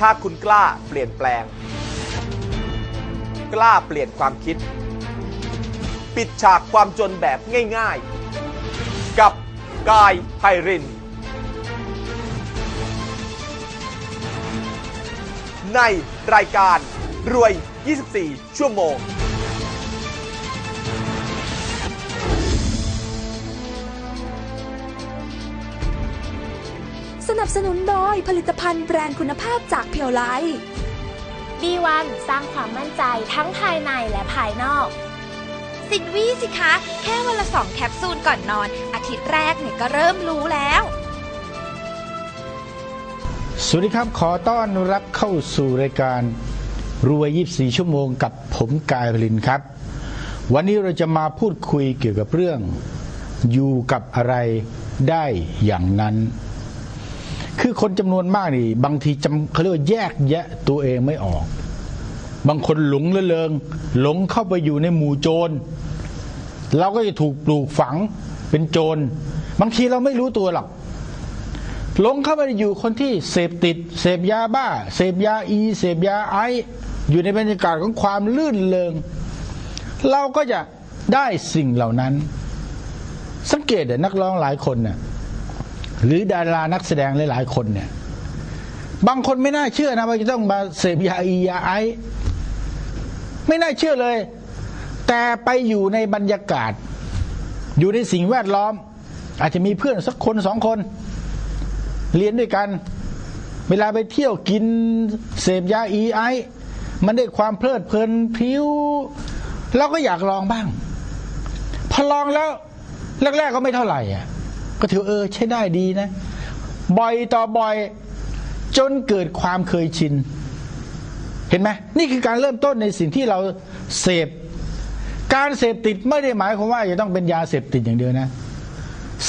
ถ้าคุณกล้าเปลี่ยนแปลง กล้าเปลี่ยนความคิด ปิดฉากความจนแบบง่ายๆ กับกายไพริน ในรายการรวย 24 ชั่วโมง สนับสนุนโดยผลิตภัณฑ์แบรนด์คุณภาพจากเพียวไล B1 สร้างความมั่นใจทั้งภายในและภายนอก สินวี่สิคะ แค่วันละสองแคปซูลก่อนนอน อาทิตย์แรกเนี่ยก็เริ่มรู้แล้ว สวัสดีครับขอต้อนรับเข้าสู่รายการรวย 24 ชั่วโมงกับผมกายพลินครับ วันนี้เราจะมาพูดคุยเกี่ยวกับเรื่อง อยู่กับอะไรได้อย่างนั้น คือคนจำนวนมากนี่ บางทีจำเขาเรียกว่าแยกแยะตัวเองไม่ออก บางคนหลงละเลงหลงเข้าไปอยู่ในหมู่โจรเราก็จะถูกปลูกฝังเป็นโจร บางทีเราไม่รู้ตัวหรอกหลงเข้าไปอยู่คนที่เสพติด เสพยาบ้า เสพยาอี เสพยาไอ อยู่ในบรรยากาศของความลื่นเลงเราก็จะได้สิ่งเหล่านั้น สังเกตเด็นักร้องหลายคนเนี่ย หรือดารานักแสดงหลายๆคนเนี่ย บางคนไม่น่าเชื่อนะว่าจะต้องมาเสพยาอียาไอไม่น่าเชื่อเลย แต่ไปอยู่ในบรรยากาศ อยู่ในสิ่งแวดล้อม อาจจะมีเพื่อนสักคนสองคน เรียนด้วยกัน เวลาไปเที่ยวกินเสพยาอีไอมันได้ความเพลิดเพลินพริ้วเราก็อยากลองบ้าง พอลองแล้วแรกๆก็ไม่เท่าไหร่อะ ก็ถือเออใช้ได้ดีนะ บ่อยต่อบ่อยจนเกิดความเคยชิน เห็นไหมนี่คือการเริ่มต้นในสิ่งที่เราเสพ การเสพติดไม่ได้หมายความว่าจะต้องเป็นยาเสพติดอย่างเดียวนะ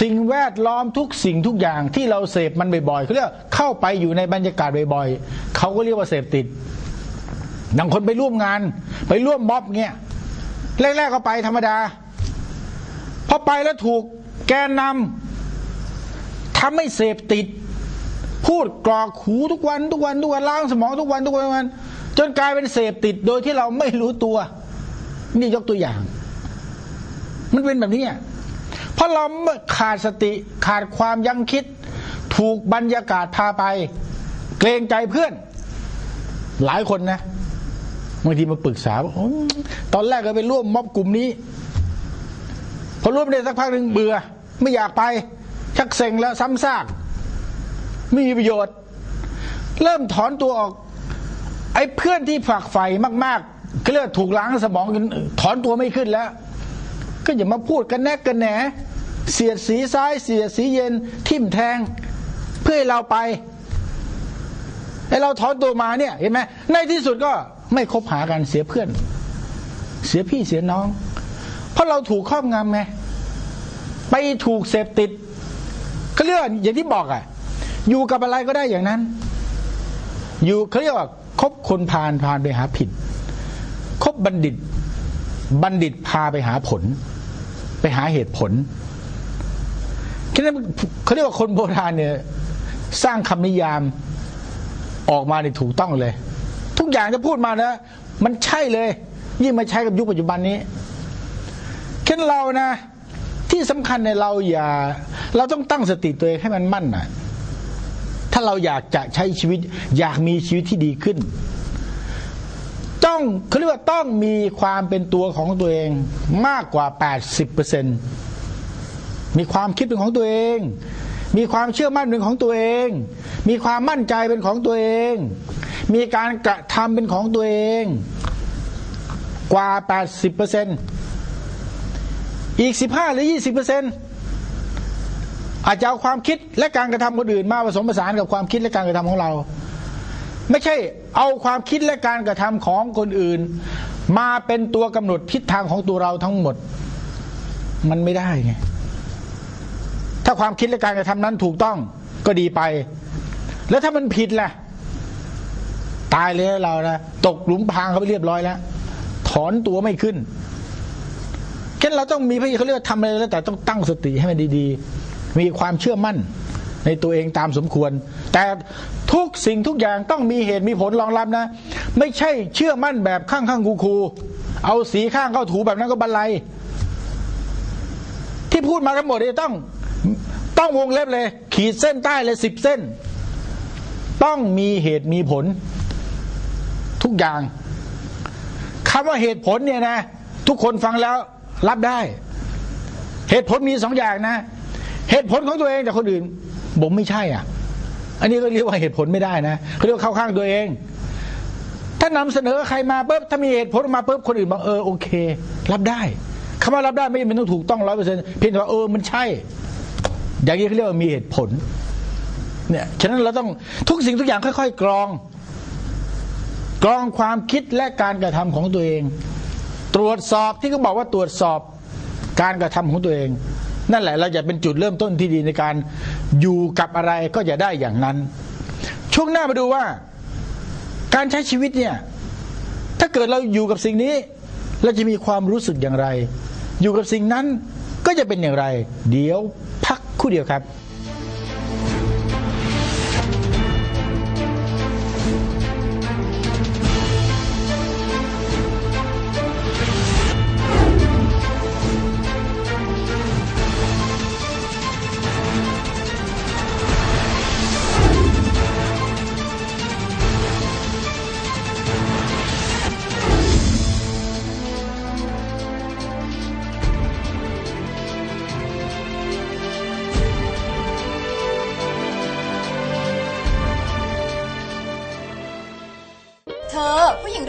สิ่งแวดล้อมทุกสิ่งทุกอย่างที่เราเสพมันบ่อยๆเขาเรียกเข้าไปอยู่ในบรรยากาศบ่อยๆเขาก็เรียกว่าเสพติดบางคนไปร่วมงาน ไปร่วมม็อบเงี้ยแรกๆก็ไปธรรมดาพอไปแล้วถูกแกนนำ ทำให้เสพติด พูดกรอกหูทุกวันทุกวันทุกวันล้างสมองทุกวันทุกวันทุกวัน จนกลายเป็นเสพติดโดยที่เราไม่รู้ตัว นี่ยกตัวอย่าง มันเป็นแบบนี้เพราะเราขาดสติขาดความยั้งคิด ถูกบรรยากาศพาไป เกรงใจเพื่อน หลายคนนะบางทีมาปรึกษาว่าโอ้ตอนแรกก็ไปร่วมม็อบกลุ่มนี้ พอร่วมได้สักพักหนึ่งเบื่อ ไม่อยากไป ชักเซ็งแล้วซ้ำซากไม่มีประโยชน์ เริ่มถอนตัวออก ไอ้เพื่อนที่ฝักใฝ่มากๆก็เรียกถูกล้างสมองจนถอนตัวไม่ขึ้นแล้ว ก็อย่ามาพูดกันแนกกันแหนเสียดสีซ้ายเสียดสีเย็นทิ่มแทง เพื่อให้เราไปไอ้เราถอนตัวมาเนี่ยเห็นไหมในที่สุดก็ไม่คบหากันเสียเพื่อน เสียพี่เสียน้อง เพราะเราถูกครอบงำไงไปถูกเสพติด ก็เรียกว่าอย่างที่บอกอะ อยู่กับอะไรก็ได้อย่างนั้น อยู่เขาเรียกว่าคบคนพาลพาลไปหาผิด คบบัณฑิต บัณฑิตพาไปหาผล ไปหาเหตุผลแค่นั้นเขาเรียกว่าคนโบราณเนี่ย สร้างคำนิยามออกมาในถูกต้องเลย ทุกอย่างจะพูดมานะมันใช่เลย ยิ่งมาใช้กับยุคปัจจุบันนี้แค่เรานะ ที่สำคัญในเราอย่า เราต้องตั้งสติตัวเองให้มันมั่นนะถ้าเราอยากจะใช้ชีวิต อยากมีชีวิตที่ดีขึ้น ต้องเขาเรียกว่าต้องมีความเป็นตัวของตัวเองมากกว่า 80%มีความคิดเป็นของตัวเอง มีความเชื่อมั่นเป็นของตัวเอง มีความมั่นใจเป็นของตัวเอง มีการกระทำเป็นของตัวเอง กว่า 80% อีก15หรือ20%อาจจะเอาความคิดและการกระทำคนอื่นมาผสมผสานกับความคิดและการกระทำของเรา ไม่ใช่เอาความคิดและการกระทำของคนอื่น มาเป็นตัวกำหนดทิศทางของตัวเราทั้งหมด มันไม่ได้ไงถ้าความคิดและการกระทำนั้นถูกต้องก็ดีไป แล้วถ้ามันผิดล่ะ ตายเลยเรานะตกหลุมพรางเขาไปเรียบร้อยแล้ว ถอนตัวไม่ขึ้น เราต้องมีพี่เขาเรียกว่าทำอะไรแล้วแต่ต้องตั้งสติให้มันดีๆ มีความเชื่อมั่นในตัวเองตามสมควร แต่ทุกสิ่งทุกอย่างต้องมีเหตุมีผลรองรับนะ ไม่ใช่เชื่อมั่นแบบข้างข้างคูคูๆเอาสีข้างเข้าถูแบบนั้นก็บันไลที่พูดมาทั้งหมดเนี่ยต้องต้องวงเล็บเลย ขีดเส้นใต้เลยสิบเส้น ต้องมีเหตุมีผล ทุกอย่างคำว่าเหตุผลเนี่ยนะ ทุกคนฟังแล้ว รับได้ เหตุผลมีสองอย่างนะ เหตุผลของตัวเองแต่คนอื่นบอกไม่ใช่อะ อันนี้ก็เรียกว่าเหตุผลไม่ได้นะเขาเรียกเข้าข้างตัวเอง ถ้านำเสนอใครมาปุ๊บถ้ามีเหตุผลมาปุ๊บคนอื่นบอกเออโอเค รับได้คำว่ารับได้ไม่จำเป็นต้องถูกต้องร้อยเปอร์เซ็นต์เพียงแต่ว่าเออมันใช่ อย่างนี้เขาเรียกว่ามีเหตุผลเนี่ยฉะนั้นเราต้องทุกสิ่งทุกอย่างค่อย ๆ กรอง กรองความคิดและการกระทำของตัวเอง ตรวจสอบที่เขาบอกว่าตรวจสอบการกระทำของตัวเอง นั่นแหละเราจะเป็นจุดเริ่มต้นที่ดีในการอยู่กับอะไรก็จะได้อย่างนั้น ช่วงหน้ามาดูว่า การใช้ชีวิตเนี่ย ถ้าเกิดเราอยู่กับสิ่งนี้ เราจะมีความรู้สึกอย่างไร อยู่กับสิ่งนั้นก็จะเป็นอย่างไร เดี๋ยวพักคู่เดียวครับ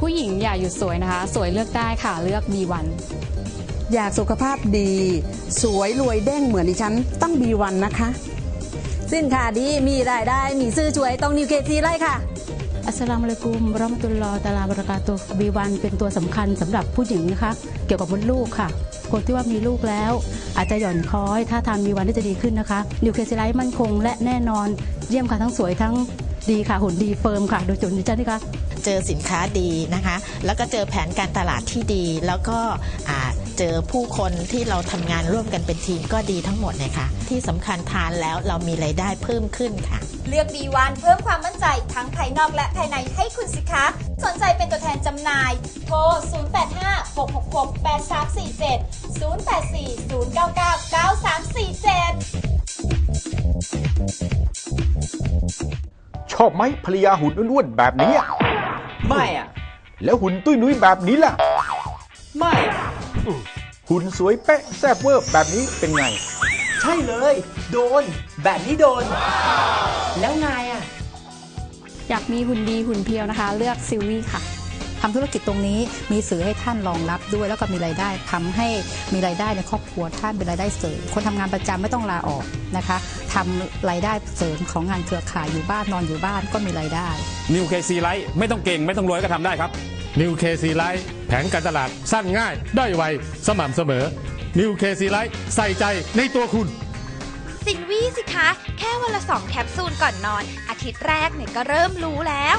ผู้หญิงอย่าหยุดสวยนะคะ สวยเลือกได้ค่ะเลือก B1 อยากสุขภาพดี สวยรวยเด้งเหมือนดิฉันต้องบีวันนะคะ สินค้าดีมีรายได้ มีซื้อช่วยต้องนิวเคซีไล่ค่ะ อัสสลามุอะลัยกุมเราะห์มะตุลลอฮ์ตะอาลาบะเราะกาตุฮ์ B1 เป็นตัวสำคัญสำหรับผู้หญิงนะคะ เกี่ยวกับมดลูกค่ะ คนที่ว่ามีลูกแล้ว อาจจะหย่อนคล้อย ถ้าทาน B1 ได้จะดีขึ้นนะคะ นิวเคลีไลท์มั่นคงและแน่นอน เยี่ยมค่ะทั้งสวยทั้งดีค่ะหุ่นดีเฟิร์มค่ะ โดยจุดนี้จ้านี่คะ เจอสินค้าดีนะคะ แล้วก็เจอแผนการตลาดที่ดี แล้วก็อ่าเจอผู้คนที่เราทำงานร่วมกันเป็นทีมก็ดีทั้งหมดเลยค่ะ ที่สำคัญทานแล้วเรามีไรายได้เพิ่มขึ้นค่ะ เลือก B1 เพิ่มความมั่นใจทั้งภายนอกและภายในให้คุณสิคะสนใจเป็นตัวแทนจำหน่าย โทร 0856683347 0840999347 ชอบไหมภรรยาหุ่นอ้วนๆแบบนี้อะ ไม่อะ แล้วหุ่นตุ้ยนุ้ยแบบนี้ล่ะ ไม่อะหุ่นสวยเป๊ะแซ่บเวอร์แบบนี้เป็นไง ใช่เลย โดน แบบนี้โดน แล้วนายอะ อยากมีหุ่นดีหุ่นเพียวนะคะ เลือกซิลวี่ค่ะ ทำธุรกิจตรงนี้มีสื่อให้ท่านรองรับด้วย แล้วก็มีรายได้ทำให้มีรายได้ในครอบครัวท่านเป็นรายได้เสริมคนทำงานประจำไม่ต้องลาออกนะคะทำรายได้เสริมของงานเครือข่ายอยู่บ้านนอนอยู่บ้านก็มีรายได้นิวเคซีไลท์ไม่ต้องเก่งไม่ต้องรวยก็ทำได้ครับนิวเคซีไลท์แผนการตลาดสั้นง่ายได้ไวสม่ำเสมอนิวเคซีไลท์ใส่ใจในตัวคุณสินวี่สิคะ แค่วันละสองแคปซูลก่อนนอน อาทิตย์แรกเนี่ยก็เริ่มรู้แล้ว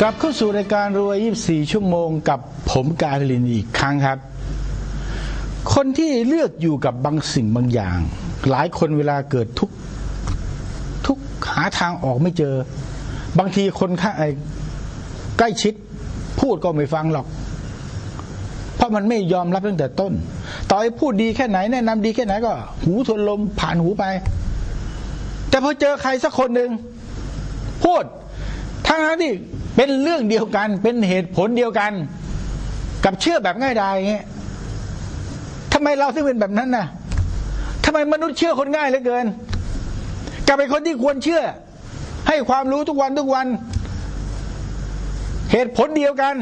กลับเข้าสู่รายการรวย 24 ชั่วโมงกับผมกาพลินอีกครั้งครับ คนที่เลือกอยู่กับบางสิ่งบางอย่าง หลายคนเวลาเกิดทุกทุกหาทางออกไม่เจอ บางทีคนข้างใกล้ชิด พูดก็ไม่ฟังหรอก เพราะมันไม่ยอมรับตั้งแต่ต้น ต่อให้พูดดีแค่ไหนแนะนำดีแค่ไหนก็ หูทนลมผ่านหูไป แต่พอเจอใครสักคนหนึ่งพูดทั้งนั้นที่ เป็นเรื่องเดียวกัน เป็นเหตุผลเดียวกัน กับเชื่อแบบง่ายดายอย่างเงี้ยทำไมเราถึงเป็นแบบนั้นน่ะทำไมมนุษย์เชื่อคนง่ายเหลือเกินกลับเป็นคนที่ควรเชื่อ ให้ความรู้ทุกวันทุกวัน เหตุผลเดียวกัน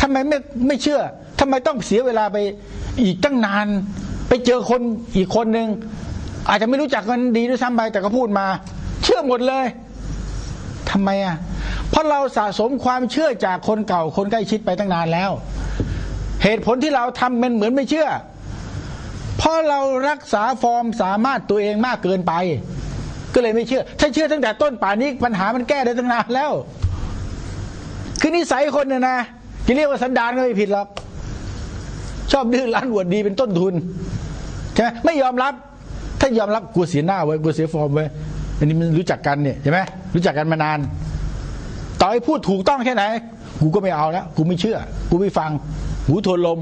ทำไมไม่ไม่เชื่อทำไมต้องเสียเวลาไปอีกตั้งนาน ไปเจอคนอีกคนหนึ่งอาจจะไม่รู้จักกันดีด้วยซ้ำไปแต่ก็พูดมา เชื่อหมดเลย ทำไมอะเพราะเราสะสมความเชื่อจากคนเก่าคนใกล้ชิดไปตั้งนานแล้ว เหตุผลที่เราทำมันเหมือนไม่เชื่อ เพราะเรารักษาฟอร์มสามารถตัวเองมากเกินไป ก็เลยไม่เชื่อ ถ้าเชื่อตั้งแต่ต้นป่านี้ปัญหามันแก้ได้ตั้งนานแล้ว คือนิสัยคนเนี่ยนะจะเรียกว่าสันดานก็ไม่ผิดหรอกชอบดื้อรั้นอวดดีเป็นต้นทุนใช่ไหมไม่ยอมรับ ถ้ายอมรับกลัวเสียหน้าไว้กลัวเสียฟอร์มไว้ อันนี้มันรู้จักกันเนี่ยใช่ไหมรู้จักกันมานาน ต่อให้พูดถูกต้องแค่ไหน กูก็ไม่เอาแล้วกูไม่เชื่อ กูไม่ฟังหูทนลม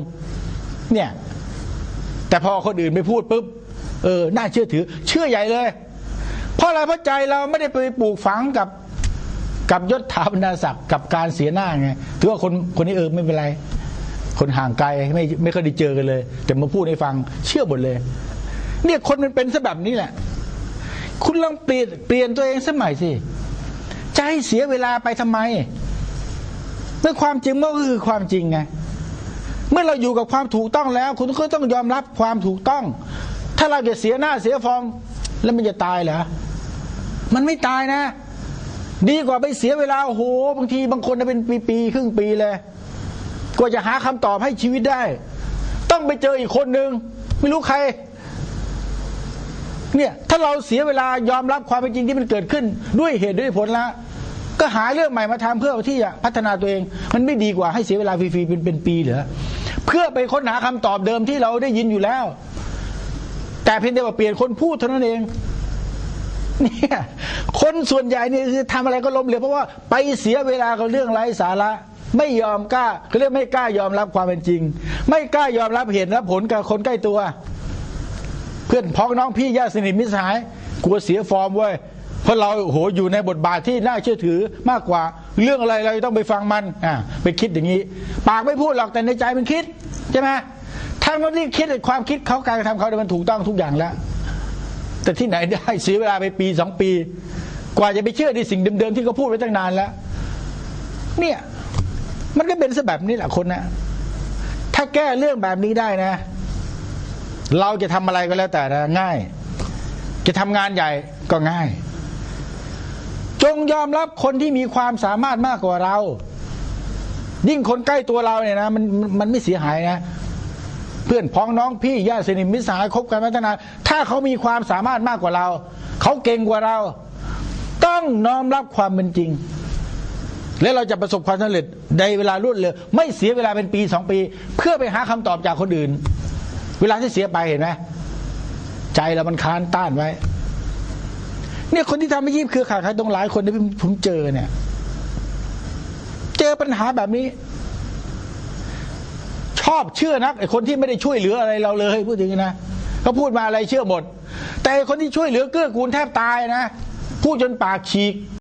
เนี่ย แต่พอคนอื่นไม่พูดปุ๊บเออน่าเชื่อถือ เชื่อใหญ่เลย เพราะอะไรเพราะใจเราไม่ได้ไปปลูกฝังกับกับยศถาบรรดาศักดิ์กับการเสียหน้าไงถือว่าคนคนนี้เออไม่เป็นไร คนห่างไกลไม่ไม่เคยได้เจอกันเลย แต่มาพูดให้ฟังเชื่อหมดเลย เนี่ยคนมันเป็นซะแบบนี้แหละ คุณลองเปลี่ยนเปลี่ยนตัวเองสมัยสิจะให้เสียเวลาไปทำไมเมื่อความจริงมันก็คือความจริงไงเมื่อเราอยู่กับความถูกต้องแล้ว คุณก็ต้องยอมรับความถูกต้อง ถ้าเราจะเสียหน้าเสียฟอร์มแล้วมันจะตายเหรอมันไม่ตายนะ ดีกว่าไปเสียเวลาโอ้โหบางทีบางคนเป็นปีๆครึ่งปีเลยกว่าจะหาคำตอบให้ชีวิตได้ ต้องไปเจออีกคนหนึ่งไม่รู้ใคร เนี่ยถ้าเราเสียเวลายอมรับความเป็นจริงที่มันเกิดขึ้น ด้วยเหตุด้วยผลแล้วก็หาเรื่องใหม่มาทำเพื่อที่จะพัฒนาตัวเอง มันไม่ดีกว่าให้เสียเวลาฟรีๆเป็นเป็นปีเหรอเพื่อไปค้นหาคำตอบเดิมที่เราได้ยินอยู่แล้ว แต่เพียงแต่ว่าเปลี่ยนคนพูดเท่านั้นเองเนี่ยคนส่วนใหญ่เนี่ยคือทำอะไรก็ล้มเหลวเพราะว่าไปเสียเวลากับเรื่องไร้สาระ ไม่ยอมกล้าเขาเรียกไม่กล้ายอมรับความเป็นจริง ไม่กล้ายอมรับเหตุและผลกับคนใกล้ตัว พื่อนพ้องน้องพี่ญาติสนิทมิตรสหายกลัวเสียฟอร์มเว้ยเพราะเราโหอยู่ในบทบาทที่น่าเชื่อถือมากกว่า เรื่องอะไรเราต้องไปฟังมันอ่าไปคิดอย่างนี้ ปากไม่พูดหรอกแต่ในใจมันคิดใช่ไหมถ้ามันรีบคิดความคิดเขาการกระทำเขาเนี่ยมันถูกต้องทุกอย่างแล้ว แต่ที่ไหนได้เสียเวลาไปปีสองปี กว่าจะไปเชื่อในสิ่งเดิมๆที่เขาพูดไว้ตั้งนานแล้ว เนี่ย มันก็เป็นซะแบบนี้แหละคนนะถ้าแก้เรื่องแบบนี้ได้นะ เราจะทำอะไรก็แล้วแต่นะง่าย จะทำงานใหญ่ก็ง่าย จงยอมรับคนที่มีความสามารถมากกว่าเรา ยิ่งคนใกล้ตัวเราเนี่ยนะมันมันไม่เสียหายนะ เพื่อนพ้องน้องพี่ญาติสนิทมิตรสหายคบกันมาตั้งนานถ้าเขามีความสามารถมากกว่าเรา เขาเก่งกว่าเรา ต้องน้อมรับความเป็นจริงแล้วเราจะประสบความสำเร็จในเวลารวดเร็วไม่เสียเวลาเป็นปีสองปี เพื่อไปหาคำตอบจากคนอื่น เวลาที่เสียไปเห็นไหมใจเรามันค้านต้านไว้ เนี่ยคนที่ทำไม่ยิ้มคือขาดใครตรงหลายคนที่ผมเจอเนี่ย เจอปัญหาแบบนี้ ชอบเชื่อนักไอ้คนที่ไม่ได้ช่วยเหลืออะไรเราเลยพูดถึงนะเขาพูดมาอะไรเชื่อหมด แต่คนที่ช่วยเหลือเกื้อกูลแทบตายนะพูดจนปากฉีก